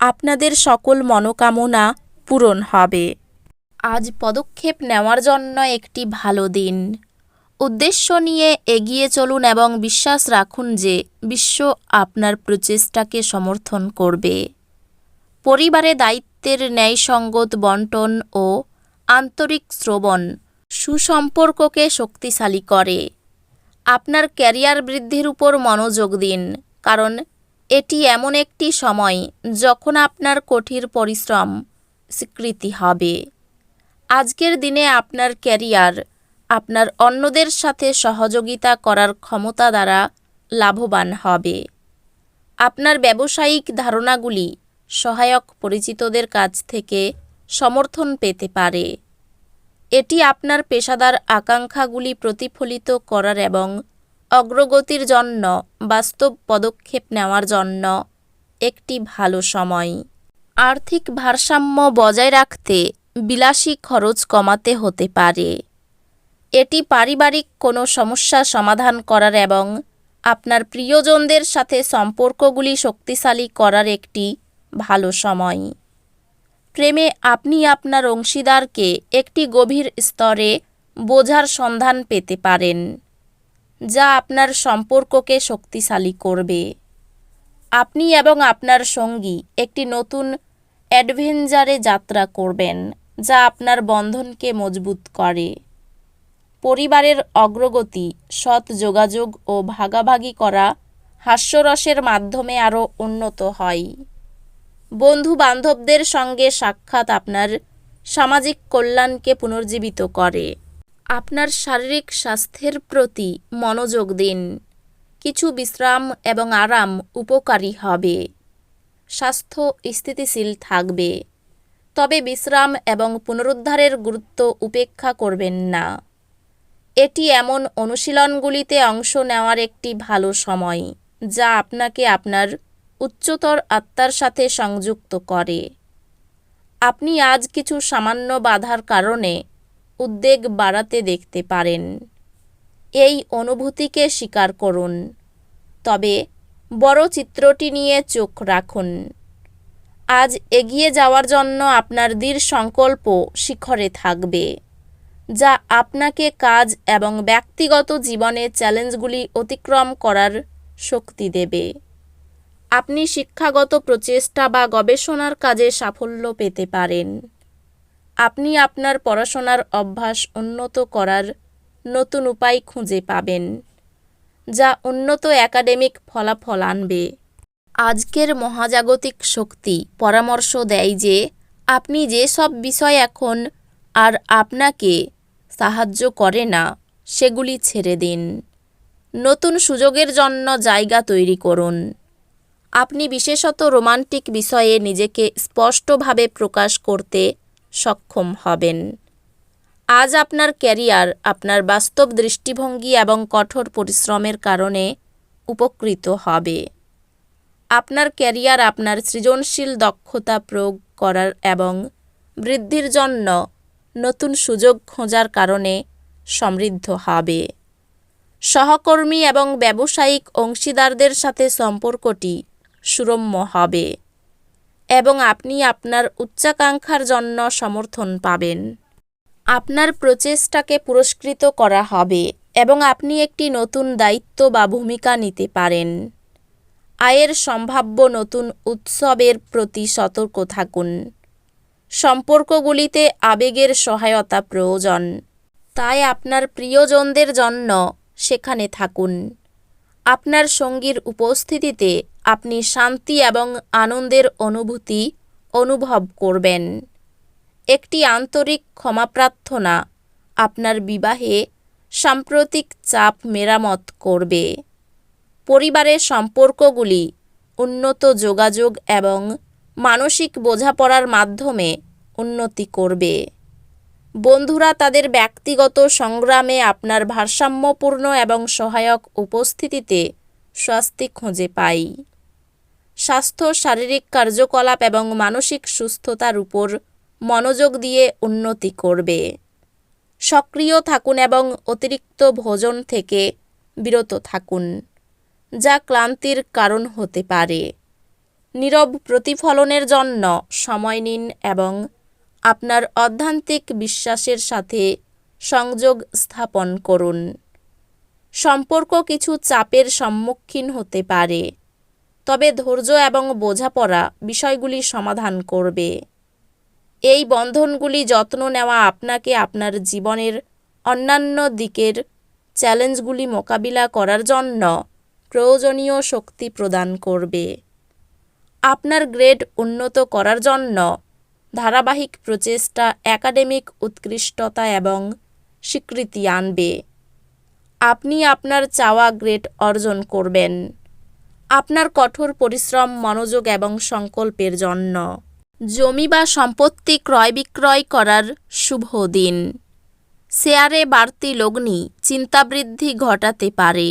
আপনাদের সকল মনোকামনা পূরণ হবে। আজ পদক্ষেপ নেওয়ার জন্য একটি ভালো দিন। উদ্দেশ্য নিয়ে এগিয়ে চলুন এবং বিশ্বাস রাখুন যে বিশ্ব আপনার প্রচেষ্টাকে সমর্থন করবে। পরিবারে দায়িত্বের ন্যায়সঙ্গত বন্টন ও আন্তরিক শ্রবণ সুসম্পর্ককে শক্তিশালী করে। আপনার ক্যারিয়ার বৃদ্ধির উপর মনোযোগ দিন, কারণ এটি এমন একটি সময় যখন আপনার কঠিন পরিশ্রম স্বীকৃতি হবে। আজকের দিনে আপনার ক্যারিয়ার আপনার অন্যদের সাথে সহযোগিতা করার ক্ষমতা দ্বারা লাভবান হবে। আপনার ব্যবসায়িক ধারণাগুলি সহায়ক পরিচিতদের কাছ থেকে সমর্থন পেতে পারে। এটি আপনার পেশাদার আকাঙ্ক্ষাগুলি প্রতিফলিত করার এবং অগ্রগতির জন্য, বাস্তব পদক্ষেপ নেওয়ার জন্য একটি ভালো সময়। আর্থিক ভারসাম্য বজায় রাখতে বিলাসী খরচ কমাতে হতে পারে। এটি পারিবারিক কোনো সমস্যা সমাধান করার এবং আপনার প্রিয়জনদের সাথে সম্পর্কগুলি শক্তিশালী করার একটি ভালো সময়। প্রেমে আপনি আপনার অংশীদারকে একটি গভীর স্তরে বোঝার সন্ধান পেতে পারেন। যা আপনার সম্পর্ককে শক্তিশালী করবে। আপনি এবং আপনার সঙ্গী একটি নতুন অ্যাডভেঞ্চারে যাত্রা করবেন, যা আপনার বন্ধনকে মজবুত করে। পরিবারের অগ্রগতি, সৎ যোগাযোগ ও ভাগাভাগি করা হাস্যরসের মাধ্যমে আরও উন্নত হয়। বন্ধু বান্ধবদের সঙ্গে সাক্ষাৎ আপনার সামাজিক কল্যাণকে পুনর্জীবিত করে। আপনার শারীরিক স্বাস্থ্যের প্রতি মনোযোগ দিন। কিছু বিশ্রাম এবং আরাম উপকারী হবে। স্বাস্থ্য স্থিতিশীল থাকবে। তবে বিশ্রাম এবং পুনরুদ্ধারের গুরুত্ব উপেক্ষা করবেন না। এটি এমন অনুশীলনগুলিতে অংশ নেওয়ার একটি ভালো সময়, যা আপনাকে আপনার উচ্চতর আত্মার সাথে সংযুক্ত করে। আপনি আজ কিছু সামান্য বাধার কারণে উদ্বেগ বাড়াতে দেখতে পারেন। এই অনুভূতিকে স্বীকার করুন। তবে বড় চিত্রটি নিয়ে চোখ রাখুন। আজ এগিয়ে যাওয়ার জন্য আপনার দৃঢ় সংকল্প শিখরে থাকবে, যা আপনাকে কাজ এবং ব্যক্তিগত জীবনে চ্যালেঞ্জগুলি অতিক্রম করার শক্তি দেবে। আপনি শিক্ষাগত প্রচেষ্টা বা গবেষণার কাজে সাফল্য পেতে পারেন। আপনি আপনার পড়াশোনার অভ্যাস উন্নত করার নতুন উপায় খুঁজে পাবেন, যা উন্নত একাডেমিক ফলাফল আনবে। আজকের মহাজাগতিক শক্তি পরামর্শ দেয় যে, আপনি যে সব বিষয় এখন আর আপনাকে সাহায্য করে না, সেগুলি ছেড়ে দিন। নতুন সুযোগের জন্য জায়গা তৈরি করুন। আপনি বিশেষত রোমান্টিক বিষয়ে নিজেকে স্পষ্টভাবে প্রকাশ করতে সক্ষম হবেন। আজ আপনার ক্যারিয়ার আপনার বাস্তব দৃষ্টিভঙ্গি এবং কঠোর পরিশ্রমের কারণে উপকৃত হবে। আপনার ক্যারিয়ার আপনার সৃজনশীল দক্ষতা প্রয়োগ করার এবং বৃদ্ধির জন্য নতুন সুযোগ খোঁজার কারণে সমৃদ্ধ হবে। সহকর্মী এবং ব্যবসায়িক অংশীদারদের সাথে সম্পর্কটি সুরম্য হবে। এবং আপনি আপনার উচ্চাকাঙ্ক্ষার জন্য সমর্থন পাবেন। আপনার প্রচেষ্টাকে পুরস্কৃত করা হবে এবং আপনি একটি নতুন দায়িত্ব বা ভূমিকা নিতে পারেন। আয়ের সম্ভাব্য নতুন উৎসবের প্রতি সতর্ক থাকুন। সম্পর্কগুলিতে আবেগের সহায়তা প্রয়োজন। তাই আপনার প্রিয়জনদের জন্য সেখানে থাকুন। আপনার সঙ্গীর উপস্থিতিতে আপনি শান্তি এবং আনন্দের অনুভূতি অনুভব করবেন। একটি আন্তরিক ক্ষমা প্রার্থনা আপনার বিবাহে সাম্প্রতিক চাপ মেরামত করবে। পরিবারের সম্পর্কগুলি উন্নত যোগাযোগ এবং মানসিক বোঝাপড়ার মাধ্যমে উন্নতি করবে। বন্ধুরা, তাদের ব্যক্তিগত সংগ্রামে আপনার ভারসাম্যপূর্ণ এবং সহায়ক উপস্থিতিতে স্বস্তি খুঁজে পাই। স্বাস্থ্য, শারীরিক কার্যকলাপ এবং মানসিক সুস্থতার উপর মনোযোগ দিয়ে উন্নতি করবে। সক্রিয় থাকুন এবং অতিরিক্ত ভোজন থেকে বিরত থাকুন, যা ক্লান্তির কারণ হতে পারে। নীরব প্রতিফলনের জন্য সময় নিন এবং আপনার অধ্যান্তিক বিশ্বাসের সাথে সংযোগ স্থাপন করুন। সম্পর্ক কিছু চাপের সম্মুখীন হতে পারে, তবে ধৈর্য এবং বোঝাপড়া বিষয়গুলি সমাধান করবে। এই বন্ধনগুলি যত্ন নেওয়া আপনাকে আপনার জীবনের অন্যান্য দিকের চ্যালেঞ্জগুলি মোকাবিলা করার জন্য প্রয়োজনীয় শক্তি প্রদান করবে। আপনার গ্রেড উন্নত করার জন্য ধারাবাহিক প্রচেষ্টা একাডেমিক উৎকৃষ্টতা এবং স্বীকৃতি আনবে। আপনি আপনার চাওয়া গ্রেড অর্জন করবেন। আপনার কঠোর পরিশ্রম, মনোযোগ এবং সংকল্পের জন্য। জমি বা সম্পত্তি ক্রয় বিক্রয় করার শুভ দিন। শেয়ারে বাড়তি লগ্নি চিন্তাবৃদ্ধি ঘটাতে পারে।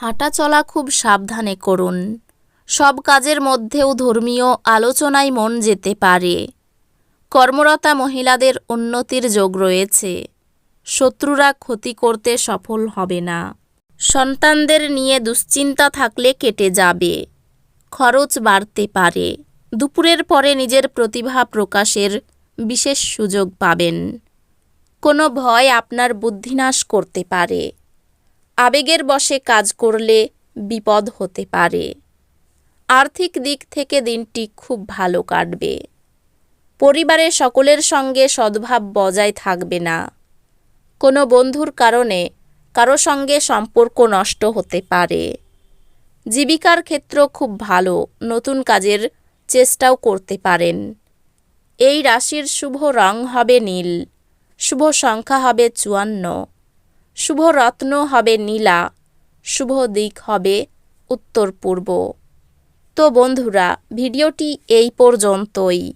হাঁটাচলা খুব সাবধানে করুন। সব কাজের মধ্যেও ধর্মীয় আলোচনায় মন যেতে পারে। কর্মরতা মহিলাদের উন্নতির যোগ রয়েছে। শত্রুরা ক্ষতি করতে সফল হবে না। সন্তানদের নিয়ে দুশ্চিন্তা থাকলে কেটে যাবে। খরচ বাড়তে পারে। দুপুরের পরে নিজের প্রতিভা প্রকাশের বিশেষ সুযোগ পাবেন। কোনো ভয় আপনার বুদ্ধিনাশ করতে পারে। আবেগের বশে কাজ করলে বিপদ হতে পারে। আর্থিক দিক থেকে দিনটি খুব ভালো কাটবে। পরিবারের সকলের সঙ্গে সদ্ভাব বজায় থাকবে না। কোনো বন্ধুর কারণে কারও সঙ্গে সম্পর্ক নষ্ট হতে পারে। জীবিকার ক্ষেত্র খুব ভালো, নতুন কাজের চেষ্টাও করতে পারেন। এই রাশির শুভ রং হবে নীল, শুভ সংখ্যা হবে চুয়ান্ন, শুভ রত্ন হবে নীলা, শুভ দিক হবে উত্তর পূর্ব তো বন্ধুরা, ভিডিওটি এই পর্যন্তই।